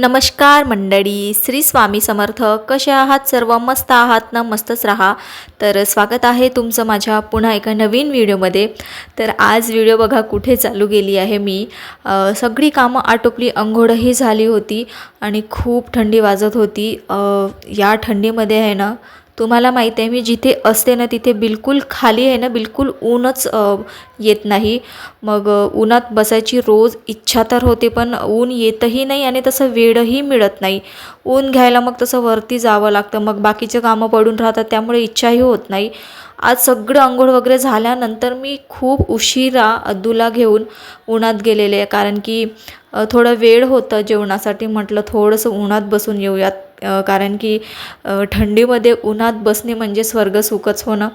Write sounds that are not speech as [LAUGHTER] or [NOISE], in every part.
नमस्कार मंडळी श्री स्वामी समर्थ. कसे आहात सर्व? मस्त आहात ना? मस्तच राहा. तर स्वागत आहे तुमचं माझ्या पुन्हा एका नवीन व्हिडिओमध्ये. तर आज व्हिडिओ बघा कुठे चालू गेली आहे मी. सगळी कामं आटोपली अंघोळही झाली होती आणि खूप थंडी वाजत होती. या थंडीमध्ये आहे ना तुम्हाला माहिती आहे मी जिथे असते ना तिथे बिलकुल खाली आहे ना बिलकुल ऊनच येत नाही. मग उन्हात बसायची रोज इच्छा तर होते पण ऊन येतही नाही आणि तसं वेळही मिळत नाही. ऊन घ्यायला मग तसं वरती जावं लागतं मग बाकीचे कामं पडून राहतात त्यामुळे इच्छाही होत नाही. आज सगळं आंघोळ वगैरे झाल्यानंतर मी खूप उशिरा अद्दूला घेऊन उन्हात गेलेले आहे कारण की थोडं वेळ होतं जेवणासाठी म्हटलं थोडंसं उन्हात बसून येऊयात. कारण की थंडीमध्ये उन्हात बसणे म्हणजे स्वर्ग सुखच होणं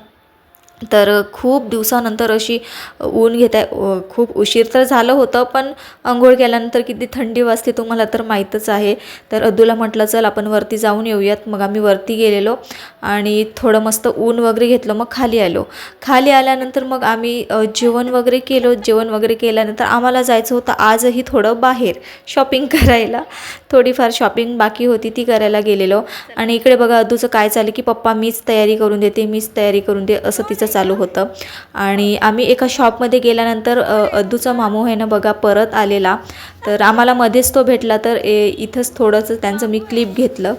तर खूप दिवसानंतर अशी ऊन घेत आहे. खूप उशीर तर झालं होतं पण आंघोळ केल्यानंतर किती थंडी वाजते तुम्हाला तर माहीतच आहे. तर अद्दूला म्हटलं चल आपण वरती जाऊन येऊयात. मग आम्ही वरती गेलेलो आणि थोडं मस्त ऊन वगैरे घेतलं मग खाली आलो. खाली आल्यानंतर मग आम्ही जेवण वगैरे केलो. जेवण वगैरे केल्यानंतर आम्हाला जायचं होतं आजही थोडं बाहेर शॉपिंग [LAUGHS] करायला. थोडीफार शॉपिंग बाकी होती ती करायला गेलेलो. आणि इकडे बघा अद्दूचं काय चाललं की पप्पा मीच तयारी करून देते मीच तयारी करून दे असं तिचं चालू होतं. आणि आम्ही एका शॉपमध्ये गेल्यानंतर अद्दूचा मामू आहे ना बघा परत आलेला. तर आम्हाला मध्येच तो भेटला तर ए इथंच थोडंसं त्यांचं मी क्लिप घेतलं.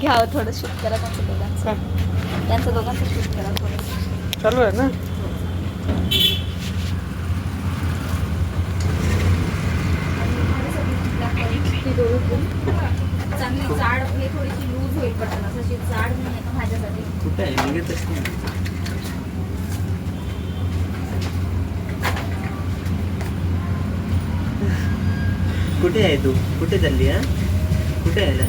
घ्यावं थोडं शूट करा त्यांचं दोघांचं. त्यांचं दोघांचं शूट करा थोडं. चालू आहे ना? चांगली जाड आपली थोडीशी लूज होईल पटकन. असं अशी जाड नाही आहे का माझ्यासाठी. कुठे आहे? नाही कुठे आहे तू? कुठे चालली हा कुठे आहे?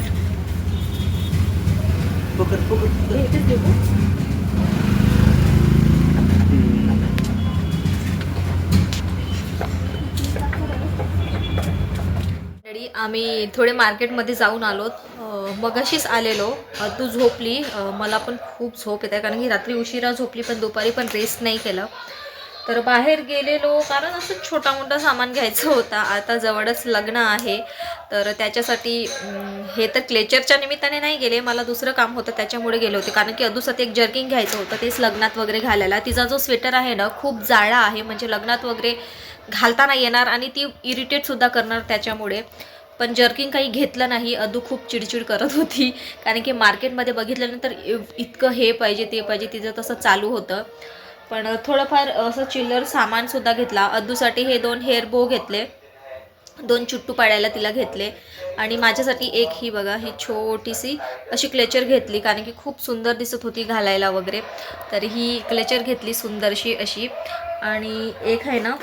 पकड पकड पकड. इथेच देऊ हम्म. मंडळी आम्ही थोडे मार्केटमध्ये जाऊन आलो. मगाशीच आलेलो. तू झोपली. मला पण खूप झोप येते. कारण की रात्री उशिरा झोपली पण दुपारी पण रेस्ट नाही केलं. तर बाहेर गेलेलो. कारण असं छोटा मोठा सामान घ्यायचं होता. आता जवळच लग्न आहे. तर त्याच्यासाठी हे तर क्लेचरच्या निमित्ताने नाही गेले. मला दुसरं काम होतं त्याच्यामुळे गेले होते. कारण की अदूसाठी एक जर्किंग घ्यायचं होतं. तेच लग्नात वगैरे घालायला. तिचा जो स्वेटर आहे ना खूप जाळा आहे. म्हणजे लग्नात वगैरे घालताना येणार आणि ती इरिटेटसुद्धा करणार त्याच्यामुळे. पण जर्किंग काही घेतलं नाही. अदू खूप चिडचिड करत होती. कारण की मार्केटमध्ये बघितल्यानंतर इतकं हे पाहिजे ते पाहिजे तिचं तसं चालू होतं. पण थोडंफार असं चिल्लर सामानसुद्धा घेतला. अद्दूसाठी हे दोन हेअर बो घेतले. दोन चुट्टू पाडायला तिला घेतले. आणि माझ्यासाठी एक ही बघा ही छोटीशी अशी क्लेचर घेतली. कारण की खूप सुंदर दिसत होती घालायला वगैरे. तर ही क्लेचर घेतली सुंदरशी अशी. आणि एक आहे ना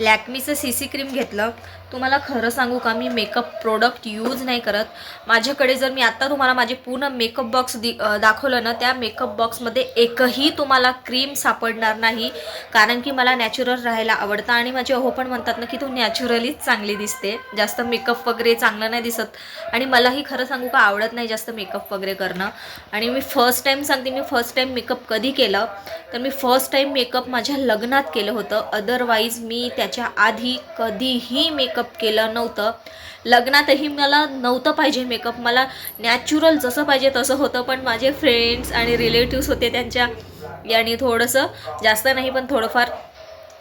लॅकमीचं सी सी क्रीम घेतलं. तुम्हाला खरं सांगू का मी मेकअप प्रोडक्ट यूज नाही करत. माझ्याकडे जर मी आत्ता तुम्हाला माझे पूर्ण मेकअप बॉक्स दि दाखवलं ना त्या मेकअप बॉक्समध्ये एकही तुम्हाला क्रीम सापडणार नाही. कारण की मला नॅचरल राहायला आवडतं आणि माझे अहो पण म्हणतात ना की तू नॅचरलीच चांगली दिसते. जास्त मेकअप वगैरे चांगलं नाही दिसत. आणि मलाही खरं सांगू का आवडत नाही जास्त मेकअप वगैरे करणं. आणि मी फर्स्ट टाईम सांगते मी फर्स्ट टाईम मेकअप कधी केलं? तर मी फर्स्ट टाईम मेकअप माझ्या लग्नात केलं होतं. अदरवाईज मी त्या त्याच्या आधी कधीही मेकअप केलं नव्हतं. लग्नातही मला नव्हतं पाहिजे मेकअप मला नॅचरल जसं पाहिजे तसं होतं पण माझे फ्रेंड्स आणि रिलेटिव्स होते त्यांच्या. याने थोडंसं जास्त नाही पण थोडंफार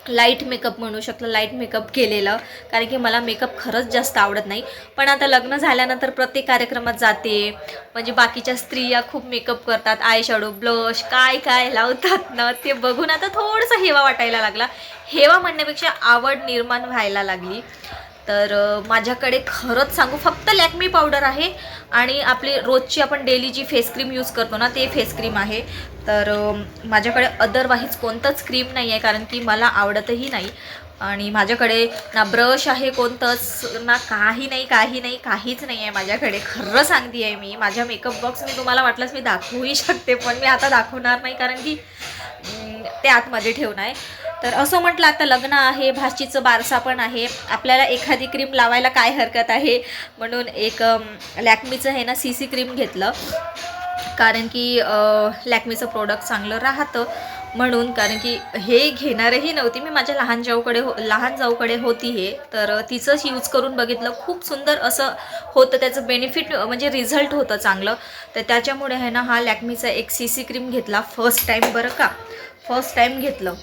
लाइट मेकअप म्हणू शकलं लाइट मेकअप केलेलं. कारण की मला मेकअप खरंच जास्त आवडत नाही. पण आता लग्न झाल्यानंतर प्रत्येक कार्यक्रमात जाते. म्हणजे बाकीच्या स्त्रिया खूप मेकअप करतात आय शॅडो ब्लश काय काय लावतात ना ते बघून आता थोडंसं हेवा वाटायला लागला. हेवा म्हणण्यापेक्षा आवड निर्माण व्हायला लागली. तर माझ्याकडे खरंच सांगू फक्त लॅक्मी पावडर आहे. आणि आपली रोजची आपण डेली जी फेस क्रीम यूज करतो ना ते फेस क्रीम आहे. तर माझ्याकडे अदरवाईज कोणतंच क्रीम नाही आहे कारण की मला आवडतही नाही. आणि माझ्याकडे ना ब्रश आहे कोणतंच ना काही नाही काही नाही काहीच नाही आहे माझ्याकडे. खरं सांगते आहे मी माझ्या मेकअप बॉक्स मी तुम्हाला वाटलंच मी दाखवूही शकते पण मी आता दाखवणार नाही कारण की ते आतमध्ये ठेवणं आहे. तर असं म्हटलं आता लग्न आहे भाषीचं बारसा पण आहे. आपल्याला एखादी क्रीम लावायला काय हरकत आहे? म्हणून एक लॅकमीचं हे ना सी सी क्रीम घेतलं. कारण की लॅक्मीचं प्रोडक्ट चांगलं राहतं. म्हणून कारण की हे घेणारही नव्हती. मी माझ्या लहान जाऊकडे हो लहान जाऊकडे होती हे. तर तिचंच यूज करून बघितलं. खूप सुंदर असं होतं. त्याचं बेनिफिट म्हणजे रिझल्ट होतं चांगलं. तर त्याच्यामुळे आहे ना हा लॅक्मीचा एक सी सी क्रीम घेतला. फर्स्ट टाईम बरं का? फर्स्ट टाईम घेतलं.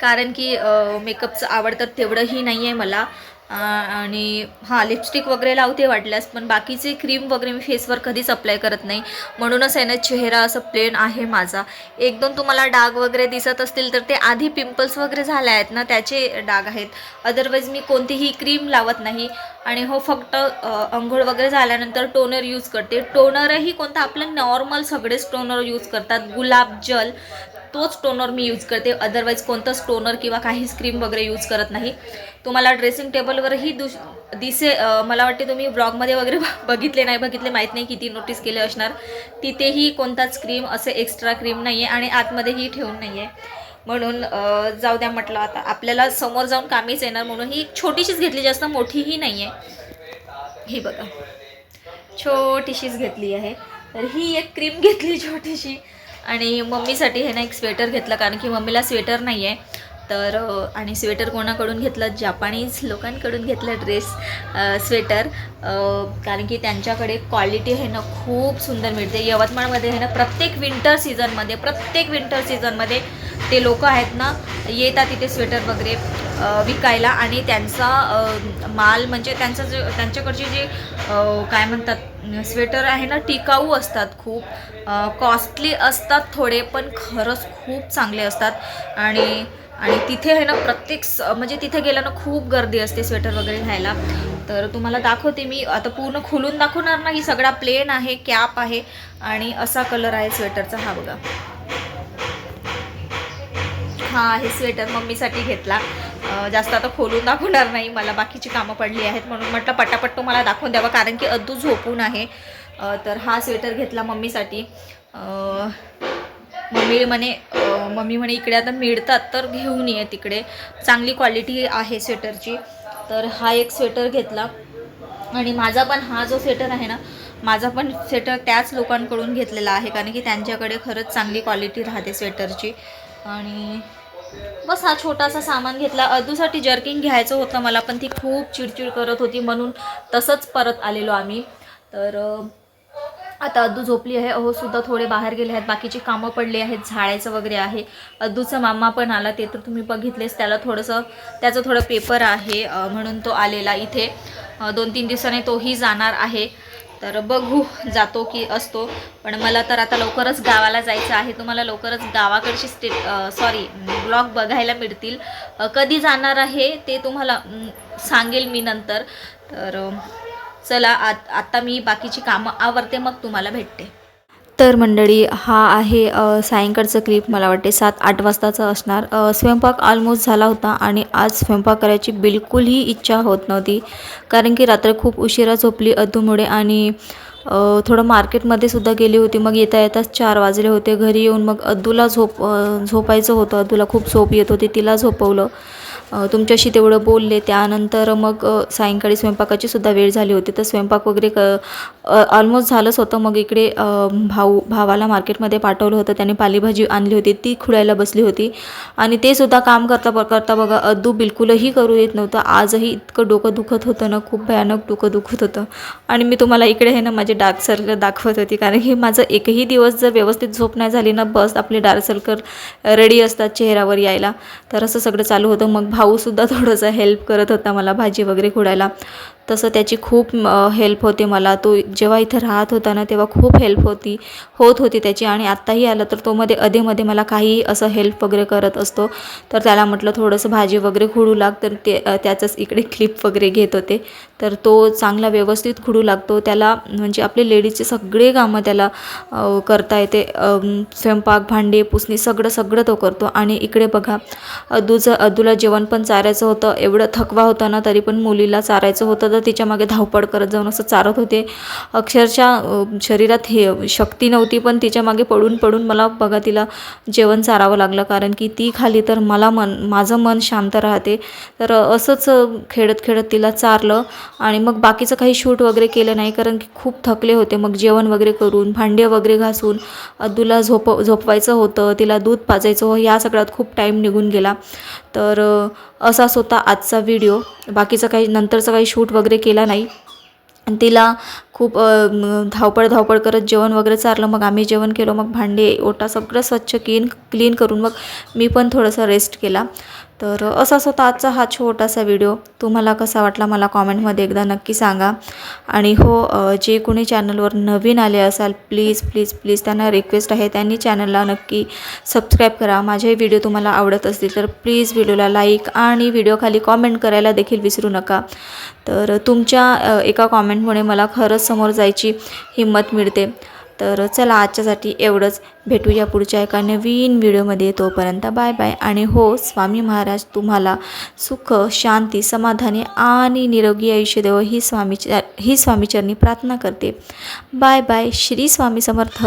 कारण की मेकअपचं आवड तर तेवढंही नाही आहे मला. आणि हां लिपस्टिक वगैरे लावते वाटल्यास पण बाकीचे क्रीम वगैरे मी फेसवर कधीच अप्लाय करत नाही. म्हणूनच आहे ना चेहरा असं प्लेन आहे माझा. एक दोन तुम्हाला डाग वगैरे दिसत असतील तर ते आधी पिंपल्स वगैरे झाले आहेत ना त्याचे डाग आहेत. अदरवाईज मी कोणतीही क्रीम लावत नाही. आणि हो फक्त अंघोळ आंघोळ वगैरे झाल्यानंतर टोनर यूज करते. टोनरही कोणता आपलं नॉर्मल सगळेच टोनर यूज करतात. गुलाब जल. तोच टोनर मी यूज करते. अदरवाईज कोणतंच टोनर किंवा काहीच क्रीम वगैरे यूज करत नाही. तुम्हाला ड्रेसिंग टेबलवरही दुस दिसे मला वाटते तुम्ही ब्लॉगमध्ये वगैरे [LAUGHS] बघितले नाही बघितले माहीत नाही किती नोटीस केले असणार. तिथेही कोणताच क्रीम असे एक्स्ट्रा क्रीम नाही आहे आणि आतमध्येही ठेवून नाही आहे म्हणून जाऊ द्या म्हटलं आता. आपल्याला समोर जाऊन कामीच येणार म्हणून ही छोटीशीच घेतली जास्त मोठीही नाही आहे ही बघा. छोटीशीच घेतली आहे. तर ही एक क्रीम [LAUGHS] घेतली छोटीशी. आणि मम्मीसाठी हे ना एक स्वेटर घेतलं कारण की मम्मीला स्वेटर नाही आहे तर आणि स्वेटर कोणाकडून घेतलं? जापानीज लोकांकडून घेतलं ड्रेस स्वेटर. कारण की त्यांच्याकडे क्वालिटी आहे ना खूप सुंदर मिळते. यवतमाळमध्ये आहे ना प्रत्येक विंटर सीझनमध्ये प्रत्येक विंटर सीझनमध्ये ते लोक आहेत ना येतात तिथे स्वेटर वगैरे. विकायला आणि त्यांचा माल म्हणजे त्यांचं जे त्यांच्याकडचे जे काय म्हणतात स्वेटर आहे ना टिकाऊ असतात खूप. कॉस्टली असतात थोडे पण खरंच खूप चांगले असतात. आणि आणि तिथे आहे ना प्रत्येक स म्हणजे तिथे गेलं ना खूप गर्दी असते स्वेटर वगैरे घ्यायला. तर तुम्हाला दाखवते मी. आता पूर्ण खुलून दाखवणार नाही सगळा प्लेन आहे कॅप आहे आणि असा कलर आहे स्वेटरचा हा बघा. हा हे स्वेटर मम्मीसाठी घेतला. जास्त आता खोलून दाखवणार नाही मला बाकीची कामं पडली आहेत म्हणून म्हटलं पटापट तुम्हाला दाखवून द्यावा कारण की अद्दू झोपून आहे. तर हा स्वेटर घेतला मम्मीसाठी. मम्मी म्हणे मम्मी म्हणे इकडे आता मिळतात तर घेऊन ये तिकडे. चांगली क्वालिटी आहे स्वेटरची तर हा एक स्वेटर घेतला. आणि माझा पण हा जो स्वेटर आहे ना माझा पण स्वेटर त्याच लोकांकडून घेतलेला आहे कारण की त्यांच्याकडे खरंच चांगली क्वालिटी राहते स्वेटरची आणि बस हा छोटासा सामान घेतला. अदूसाठी जर्किंग घ्यायचं होतं मला पण ती खूप चिडचिड करत होती म्हणून तसंच परत आलेलो आम्ही. तर आता अद्दू झोपली आहे. अहो सुद्धा थोडे बाहेर गेले आहेत. बाकीची कामं पडली आहेत. झाडायचं वगैरे आहे. अद्दूचा मामा पण आला. ते तर तुम्ही बघितलेच. त्याला थोडंसं त्याचं थोडं पेपर आहे म्हणून तो आलेला इथे. दोन तीन दिवसाने तोही जाणार आहे. तर बघू जातो की असतो. पण मला तर आता लवकरच गावाला जायचं आहे. तुम्हाला लवकरच गावाकडची स्टे सॉरी ब्लॉग बघायला मिळतील. कधी जाणार आहे ते तुम्हाला सांगेल मी नंतर. तर चला आत आत्ता मी बाकीची कामं आवरते मग तुम्हाला भेटते. तर मंडळी हा आहे सायंकाळचं क्लिप मला वाटते सात आठ वाजताचा असणार. स्वयंपाक ऑलमोस्ट झाला होता आणि आज स्वयंपाक करायची बिलकुलही इच्छा होत नव्हती. कारण की रात्र खूप उशिरा झोपली अधूमुळे आणि थोडं मार्केटमध्ये सुद्धा गेली होती. मग येता येताच चार वाजले होते. घरी येऊन मग अद्दूला झोप झोपायचं होतं. अद्दूला खूप झोप येत होती. तिला झोपवलं. तुमच्याशी तेवढं बोलले त्यानंतर मग सायंकाळी स्वयंपाकाची सुद्धा वेळ झाली होती. तर स्वयंपाक वगैरे क ऑलमोस्ट झालंच होतं. मग इकडे भाऊ भावाला मार्केटमध्ये पाठवलं होतं. त्याने पालेभाजी आणली होती. ती खुडायला बसली होती. आणि ते सुद्धा काम करता ब- करता बघा अदू बिलकुलही करू येत नव्हतं. आजही इतकं डोकं दुखत होतं ना खूप भयानक डोकं दुखत होतं. आणि मी तुम्हाला इकडे हे ना माझे डार्क सर्कल दाखवत होती. कारण की माझं एकही दिवस जर व्यवस्थित झोप नाही झाली ना बस आपले डार्क सर्कल रेडी असतात चेहऱ्यावर यायला. तर असं सगळं चालू होतं. मग भाऊसुद्धा थोडंसं हेल्प करत होता मला भाजी वगैरे खोडायला. तसं त्याची खूप हेल्प होते मला. तो जेव्हा इथं राहत होता ना तेव्हा खूप हेल्प होती होत होती त्याची. आणि आत्ताही आला तर तो मध्ये अधेमध्ये मला काही असं हेल्प वगैरे करत असतो. तर त्याला म्हटलं थोडंसं भाजी वगैरे खुडू लाग. तर ते त्याचंच इकडे क्लिप वगैरे घेत होते. तर तो चांगला व्यवस्थित खुडू लागतो. त्याला म्हणजे आपले लेडीजचे सगळे कामं त्याला करता येते. स्वयंपाक भांडे पुसणी सगळं सगळं तो करतो. आणि इकडे बघा अदूचं अदूला जेवण पण चारायचं होतं. एवढं थकवा होता ना तरी पण मुलीला चारायचं होतं. तर सुद्धा तिच्यामागे धावपळ करत जाऊन असं चारत होते. अक्षरशः शरीरात हे शक्ती नव्हती पण तिच्यामागे पडून पडून मला बघा तिला जेवण चारावं लागलं. कारण की ती खाली तर मला मन माझं मन शांत राहते. तर असंच खेळत खेळत तिला चारलं आणि मग बाकीचं काही शूट वगैरे केलं नाही. कारण की खूप थकले होते. मग जेवण वगैरे करून भांडे वगैरे घासून अद्दूला झोप झोपवायचं होतं तिला दूध पाजायचं हो या सगळ्यात खूप टाईम निघून गेला. तर असाच होता आजचा व्हिडिओ बाकीचं काही नंतरचं काही शूट वगैरे वगैरे केला नाही. तिला खूप धावपळ धावपळ करत जेवण वगैरे चारलं मग आम्ही जेवण केलं मग भांडे ओटा सगळं स्वच्छ क्लीन क्लीन करून मग मी पण थोडंसं रेस्ट केला. तर असाच होता आजचा हा छोटासा व्हिडिओ तुम्हाला कसा वाटला मला कॉमेंटमध्ये एकदा नक्की सांगा. आणि हो जे कोणी चॅनलवर नवीन आले असाल प्लीज प्लीज प्लीज त्यांना रिक्वेस्ट आहे त्यांनी चॅनलला नक्की सबस्क्राईब करा. माझे व्हिडिओ तुम्हाला आवडत असतील तर प्लीज व्हिडिओला लाईक आणि व्हिडिओखाली कॉमेंट करायला देखील विसरू नका. तर तुमच्या एका कॉमेंटमुळे मला खरंच समोर जायची हिंमत मिळते. तर चला आजच्यासाठी एवढंच. भेटूया पुढच्या एका नवीन व्हिडिओमध्ये. तोपर्यंत बाय बाय. आणि हो स्वामी महाराज तुम्हाला सुख शांती समाधानी आणि निरोगी आयुष्य देव ही स्वामीच्या ही स्वामीचरणी प्रार्थना करते. Bye bye. श्री स्वामी समर्थ.